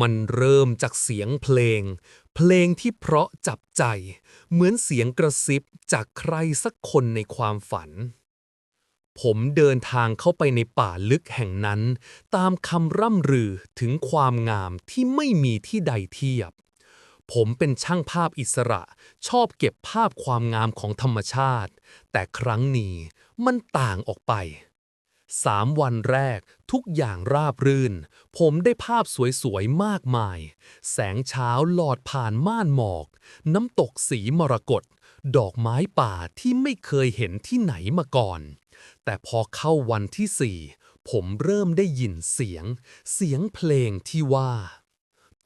มันเริ่มจากเสียงเพลง เพลงที่เพราะจับใจ เหมือนเสียงกระซิบจากใครสักคนในความฝัน ผมเดินทางเข้าไปในป่าลึกแห่งนั้น ตามคำร่ำรือถึงความงามที่ไม่มีที่ใดเทียบ ผมเป็นช่างภาพอิสระ ชอบเก็บภาพความงามของธรรมชาติ แต่ครั้งนี้มันต่างออกไป สามวันแรกทุกอย่างราบรื่น ผมได้ภาพสวยๆ มากมาย แสงเช้าหลอดผ่านม่านหมอก น้ำตกสีมรกตดอกไม้ป่าที่ไม่เคยเห็นที่ไหนมาก่อน แต่พอเข้าวันที่สี่ผมเริ่มได้ยินเสียง เสียงเพลงที่ว่า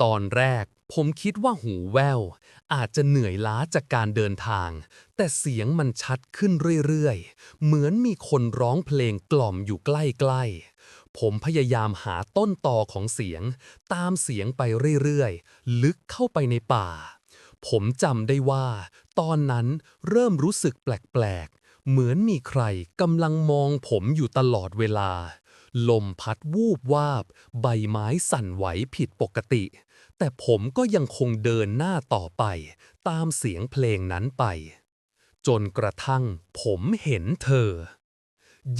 ตอนแรกผมคิดว่าหูแว่วอาจจะเหนื่อยล้าจากการเดินทาง แต่เสียงมันชัดขึ้นเรื่อยๆ เหมือนมีคนร้องเพลงกล่อมอยู่ใกล้ๆ ผมพยายามหาต้นตอของเสียง ตามเสียงไปเรื่อยๆ ลึกเข้าไปในป่า ผมจำได้ว่า ตอนนั้นเริ่มรู้สึกแปลกๆ เหมือนมีใครกำลังมองผมอยู่ตลอดเวลา ลมพัดวูบวาบ ใบไม้สั่นไหวผิดปกติ แต่ผมก็ยังคงเดินหน้าต่อไป ตามเสียงเพลงนั้นไป จนกระทั่งผมเห็นเธอ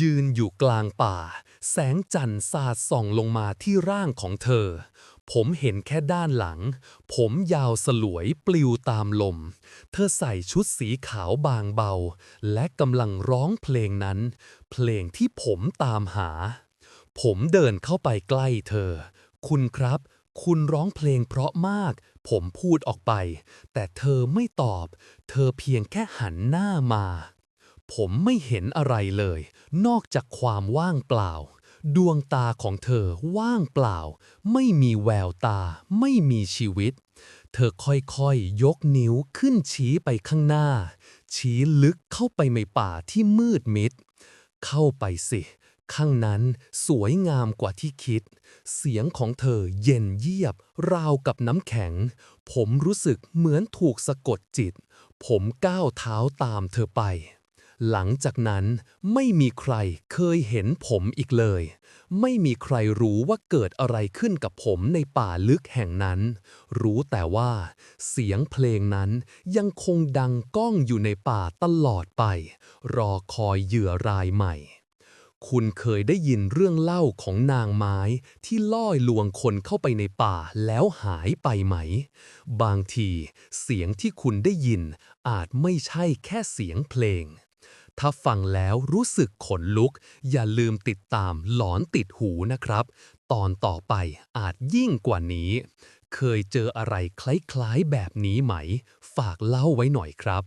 ยืนอยู่กลางป่า แสงจันทร์สาดส่องลงมาที่ร่างของเธอ ผมเห็นแค่ด้านหลัง ผมยาวสลวยปลิวตามลม เธอใส่ชุดสีขาวบางเบา และกำลังร้องเพลงนั้น เพลงที่ผมตามหา ผมเดินเข้าไปใกล้เธอ คุณครับ คุณร้องเพลงเพราะมาก ผมพูดออกไป แต่เธอไม่ตอบ เธอเพียงแค่หันหน้ามา ผมไม่เห็นอะไรเลย นอกจากความว่างเปล่า ดวงตาของเธอว่างเปล่า ไม่มีแววตา ไม่มีชีวิต เธอค่อยๆยกนิ้วขึ้นชี้ไปข้างหน้า ชี้ลึกเข้าไปในป่าที่มืดมิด เข้าไปสิ ข้างนั้นสวยงามกว่าที่คิด เสียงของเธอเย็นเยียบ ราวกับน้ำแข็ง ผมรู้สึกเหมือนถูกสะกดจิต ผมก้าวเท้าตามเธอไป หลังจากนั้นไม่มีใครเคยเห็นผมอีกเลย ไม่มีใครรู้ว่าเกิดอะไรขึ้นกับผมในป่าลึกแห่งนั้น รู้แต่ว่า เสียงเพลงนั้นยังคงดังก้องอยู่ในป่าตลอดไป รอคอยเหยื่อรายใหม่ คุณเคยได้ยินเรื่องเล่าของนางไม้ที่ล่อลวงคนเข้าไปในป่าแล้วหายไปไหม บางทีเสียงที่คุณได้ยินอาจไม่ใช่แค่เสียงเพลง ถ้าฟังแล้วรู้สึกขนลุก อย่าลืมติดตามหลอนติดหูนะครับ ตอนต่อไปอาจยิ่งกว่านี้ เคยเจออะไรคล้ายๆแบบนี้ไหม ฝากเล่าไว้หน่อยครับ